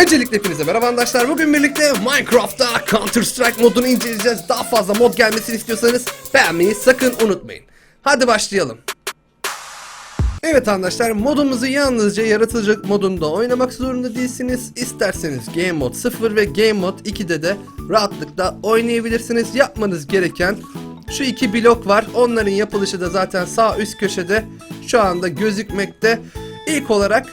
Öncelikle hepinize merhaba arkadaşlar. Bugün birlikte Minecraft'ta Counter Strike modunu inceleyeceğiz. Daha fazla mod gelmesini istiyorsanız beğenmeyi sakın unutmayın. Hadi başlayalım. Evet arkadaşlar modumuzu yalnızca yaratıcı modunda oynamak zorunda değilsiniz. İsterseniz Game Mode 0 ve Game Mode 2'de de rahatlıkla oynayabilirsiniz. Yapmanız gereken şu iki blok var. Onların yapılışı da zaten sağ üst köşede şu anda gözükmekte. İlk olarak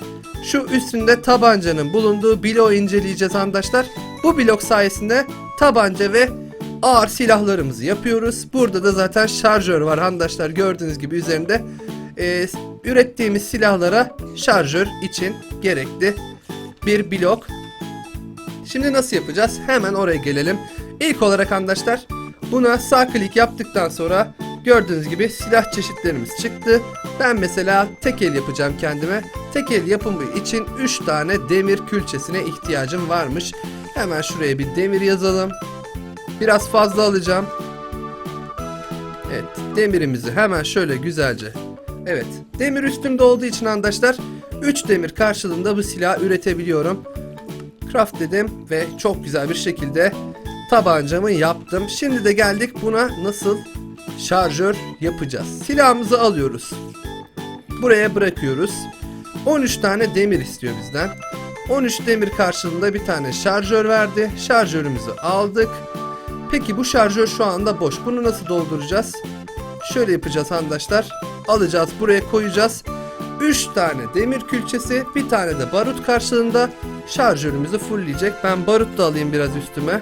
şu üstünde tabancanın bulunduğu bloğu inceleyeceğiz arkadaşlar. Bu blok sayesinde tabanca ve ağır silahlarımızı yapıyoruz. Burada da zaten şarjör var arkadaşlar gördüğünüz gibi üzerinde. Ee, ürettiğimiz silahlara şarjör için gerekli bir blok. Şimdi nasıl yapacağız? Hemen oraya gelelim. İlk olarak arkadaşlar buna sağ klik yaptıktan sonra gördüğünüz gibi silah çeşitlerimiz çıktı. Ben mesela tek el yapacağım kendime. Tek el yapımı için 3 tane demir külçesine ihtiyacım varmış. Hemen şuraya bir demir yazalım. Biraz fazla alacağım. Evet demirimizi hemen şöyle güzelce. Evet demir üstümde olduğu için arkadaşlar 3 demir karşılığında bu silahı üretebiliyorum. Craft dedim ve çok güzel bir şekilde tabancamı yaptım. Şimdi de geldik buna nasıl şarjör yapacağız. Silahımızı alıyoruz. Buraya bırakıyoruz. 13 tane demir istiyor bizden. 13 demir karşılığında bir tane şarjör verdi. Şarjörümüzü aldık. Peki bu şarjör şu anda boş. Bunu nasıl dolduracağız? Şöyle yapacağız arkadaşlar. Alacağız buraya koyacağız. 3 tane demir külçesi, bir tane de barut karşılığında şarjörümüzü fullleyecek. Ben barut da alayım biraz üstüme.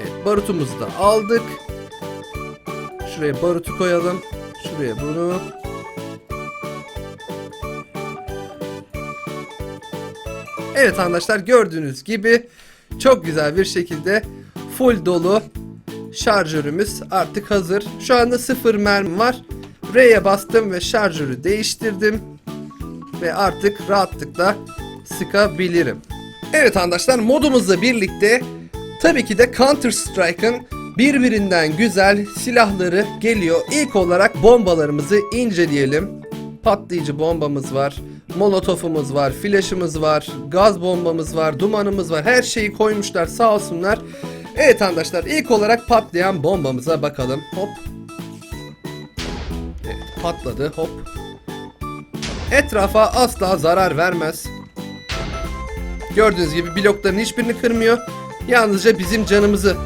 Evet, barutumuzu da aldık. Şuraya barutu koyalım. Şuraya bunu. Evet arkadaşlar gördüğünüz gibi çok güzel bir şekilde full dolu şarjörümüz artık hazır. Şu anda sıfır mermi var. R'ye bastım ve şarjörü değiştirdim. Ve artık rahatlıkla sıkabilirim. Evet arkadaşlar modumuzla birlikte tabii ki de Counter Strike'ın birbirinden güzel silahları geliyor. İlk olarak bombalarımızı inceleyelim. Patlayıcı bombamız var. Molotofumuz var, flash'ımız var, gaz bombamız var, dumanımız var. Her şeyi koymuşlar sağ olsunlar. Evet arkadaşlar ilk olarak patlayan bombamıza bakalım. Hop. Evet patladı hop. Etrafa asla zarar vermez. Gördüğünüz gibi blokların hiçbirini kırmıyor. Yalnızca bizim canımızı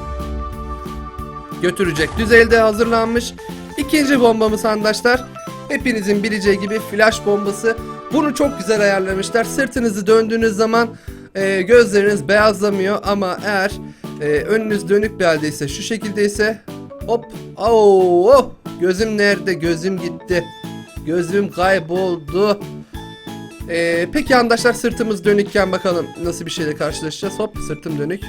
götürecek düzeyde hazırlanmış. İkinci bombamız arkadaşlar. Hepinizin bileceği gibi flash bombası. Bunu çok güzel ayarlamışlar. Sırtınızı döndüğünüz zaman e, gözleriniz beyazlamıyor ama eğer e, önünüz dönük bir haldeyse şu şekildeyse hop oh, gözüm nerede? Gözüm gitti. Gözüm kayboldu. E, peki arkadaşlar sırtımız dönükken bakalım nasıl bir şeyle karşılaşacağız? Hop sırtım dönük.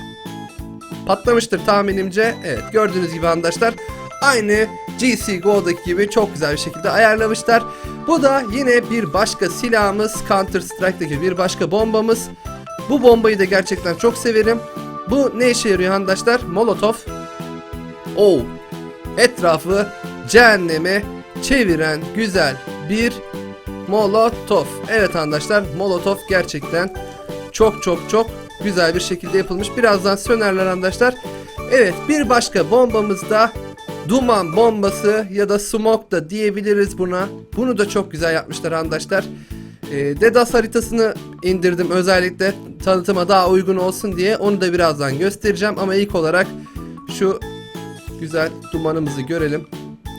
Patlamıştır tahminimce. Evet gördüğünüz gibi arkadaşlar aynı GC Go'daki gibi çok güzel bir şekilde ayarlamışlar bu da yine bir başka silahımız Counter Strike'daki bir başka bombamız bu bombayı da gerçekten çok severim bu ne işe yarıyor arkadaşlar? Molotov. Oh. Etrafı cehenneme çeviren güzel bir Molotov. Evet arkadaşlar Molotov gerçekten çok çok çok güzel bir şekilde yapılmış. Birazdan sönerler arkadaşlar. Evet bir başka bombamız da duman bombası ya da smoke da diyebiliriz buna. Bunu da çok güzel yapmışlar arkadaşlar. E, DDoS haritasını indirdim özellikle tanıtıma daha uygun olsun diye. Onu da birazdan göstereceğim ama ilk olarak şu güzel dumanımızı görelim.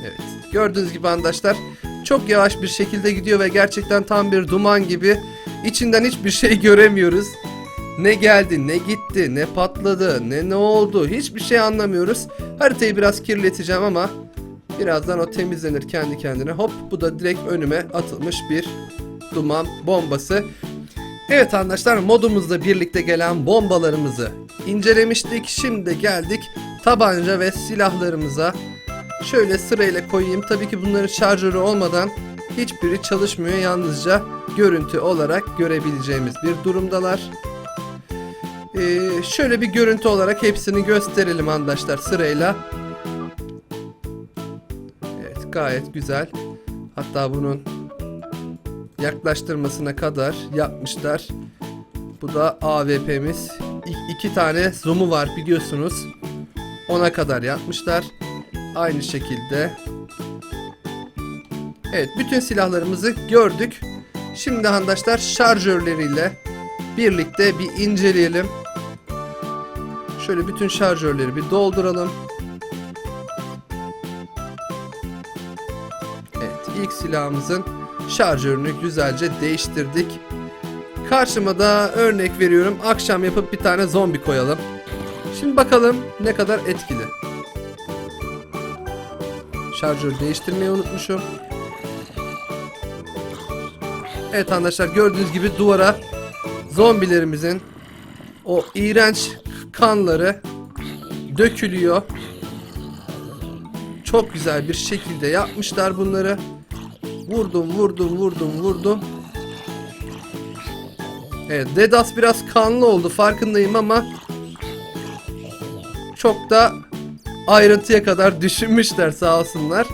Evet gördüğünüz gibi arkadaşlar çok yavaş bir şekilde gidiyor ve gerçekten tam bir duman gibi. İçinden hiçbir şey göremiyoruz. Ne geldi, ne gitti, ne patladı, ne ne oldu hiçbir şey anlamıyoruz. Haritayı biraz kirleteceğim ama birazdan o temizlenir kendi kendine. Hop bu da direkt önüme atılmış bir duman bombası. Evet arkadaşlar modumuzla birlikte gelen bombalarımızı incelemiştik. Şimdi geldik tabanca ve silahlarımıza. Şöyle sırayla koyayım. Tabii ki bunların şarjörü olmadan hiçbiri çalışmıyor. Yalnızca görüntü olarak görebileceğimiz bir durumdalar. Ee, şöyle bir görüntü olarak hepsini gösterelim arkadaşlar sırayla. Evet gayet güzel. Hatta bunun yaklaştırmasına kadar yapmışlar. Bu da AWP'miz. İ- iki tane zoom'u var biliyorsunuz. Ona kadar yapmışlar. Aynı şekilde. Evet bütün silahlarımızı gördük. Şimdi arkadaşlar şarjörleriyle birlikte bir inceleyelim. Şöyle bütün şarjörleri bir dolduralım. Evet ilk silahımızın şarjörünü güzelce değiştirdik. Karşıma da örnek veriyorum akşam yapıp bir tane zombi koyalım. Şimdi bakalım ne kadar etkili. Şarjör değiştirmeyi unutmuşum. Evet arkadaşlar gördüğünüz gibi duvara zombilerimizin o iğrenç kanları dökülüyor. Çok güzel bir şekilde yapmışlar bunları. Vurdum vurdum vurdum vurdum. Evet Dedas biraz kanlı oldu farkındayım ama çok da ayrıntıya kadar düşünmüşler sağ olsunlar.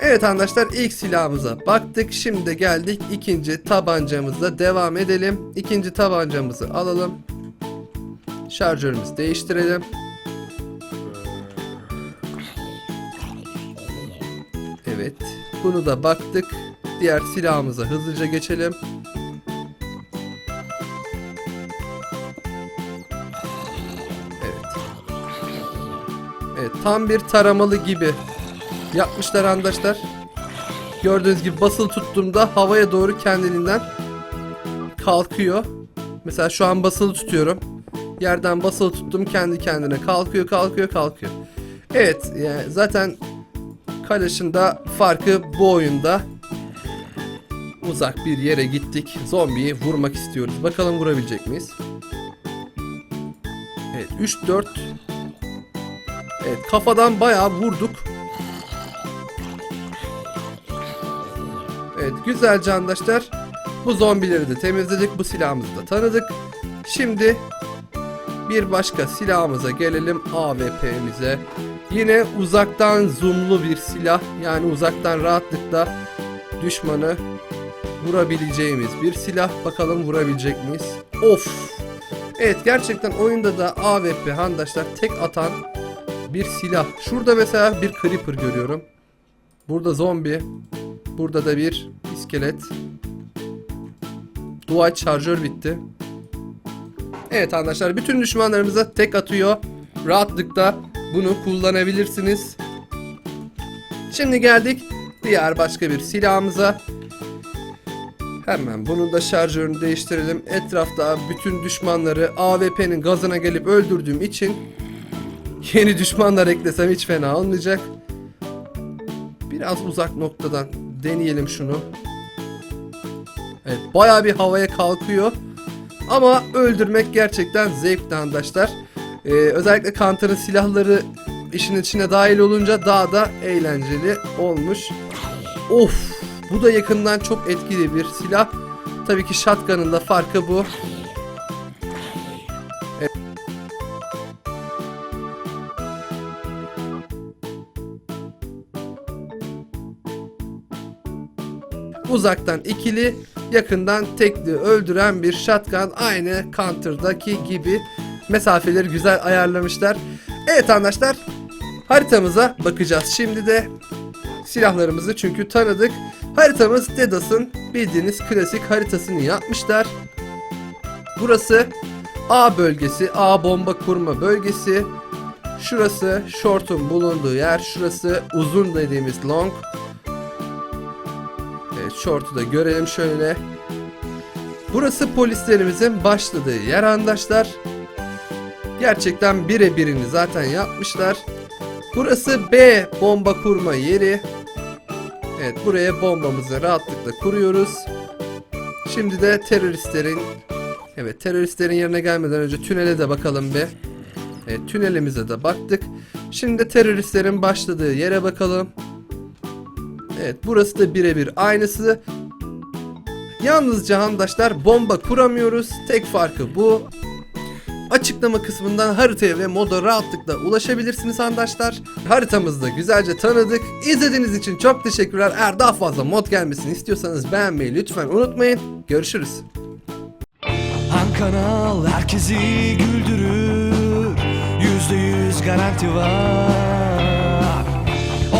Evet arkadaşlar ilk silahımıza baktık. Şimdi geldik ikinci tabancamızla devam edelim. İkinci tabancamızı alalım. Şarjörümüzü değiştirelim. Evet. Bunu da baktık. Diğer silahımıza hızlıca geçelim. Evet. Evet tam bir taramalı gibi yapmışlar arkadaşlar. Gördüğünüz gibi basılı tuttuğumda havaya doğru kendiliğinden kalkıyor. Mesela şu an basılı tutuyorum. Yerden basılı tuttum kendi kendine kalkıyor kalkıyor kalkıyor. Evet yani zaten Kalaş'ın da farkı bu oyunda. Uzak bir yere gittik. Zombiyi vurmak istiyoruz. Bakalım vurabilecek miyiz? Evet 3-4 Evet kafadan bayağı vurduk. Evet güzel candaşlar. Bu zombileri de temizledik. Bu silahımızı da tanıdık. Şimdi bir başka silahımıza gelelim. AWP'mize. Yine uzaktan zoomlu bir silah. Yani uzaktan rahatlıkla düşmanı vurabileceğimiz bir silah. Bakalım vurabilecek miyiz? Of! Evet gerçekten oyunda da AWP handaşlar tek atan bir silah. Şurada mesela bir creeper görüyorum. Burada zombi. Burada da bir iskelet. Dual şarjör bitti. Evet arkadaşlar bütün düşmanlarımıza tek atıyor. Rahatlıkla bunu kullanabilirsiniz. Şimdi geldik diğer başka bir silahımıza. Hemen bunun da şarjörünü değiştirelim. Etrafta bütün düşmanları AWP'nin gazına gelip öldürdüğüm için yeni düşmanlar eklesem hiç fena olmayacak. Biraz uzak noktadan deneyelim şunu. Evet baya bir havaya kalkıyor. Ama öldürmek gerçekten zevkli arkadaşlar. Ee, özellikle Counter'ın silahları işin içine dahil olunca daha da eğlenceli olmuş. Of bu da yakından çok etkili bir silah. Tabii ki shotgun'ın da farkı bu. Uzaktan ikili, yakından tekli öldüren bir shotgun aynı Counter'daki gibi mesafeleri güzel ayarlamışlar. Evet arkadaşlar haritamıza bakacağız. Şimdi de silahlarımızı çünkü tanıdık. Haritamız Dedas'ın bildiğiniz klasik haritasını yapmışlar. Burası A bölgesi, A bomba kurma bölgesi. Şurası short'un bulunduğu yer, şurası uzun dediğimiz long. Short'u da görelim şöyle. Burası polislerimizin başladığı yer arkadaşlar. Gerçekten birebirini zaten yapmışlar. Burası B bomba kurma yeri. Evet buraya bombamızı rahatlıkla kuruyoruz. Şimdi de teröristlerin Evet teröristlerin yerine gelmeden önce tünele de bakalım bir. Evet tünelimize de baktık. Şimdi de teröristlerin başladığı yere bakalım. Evet burası da birebir aynısı. Yalnızca handaşlar bomba kuramıyoruz. Tek farkı bu. Açıklama kısmından haritaya ve moda rahatlıkla ulaşabilirsiniz arkadaşlar. Haritamızı da güzelce tanıdık. İzlediğiniz için çok teşekkürler. Eğer daha fazla mod gelmesini istiyorsanız beğenmeyi lütfen unutmayın. Görüşürüz. kanal herkesi güldürür Yüzde yüz garanti var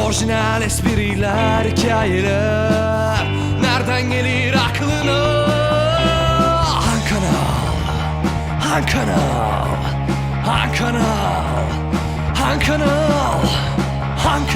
Orijinal espriler, hikayeler Nereden gelir aklına? Han kanal, han kanal, han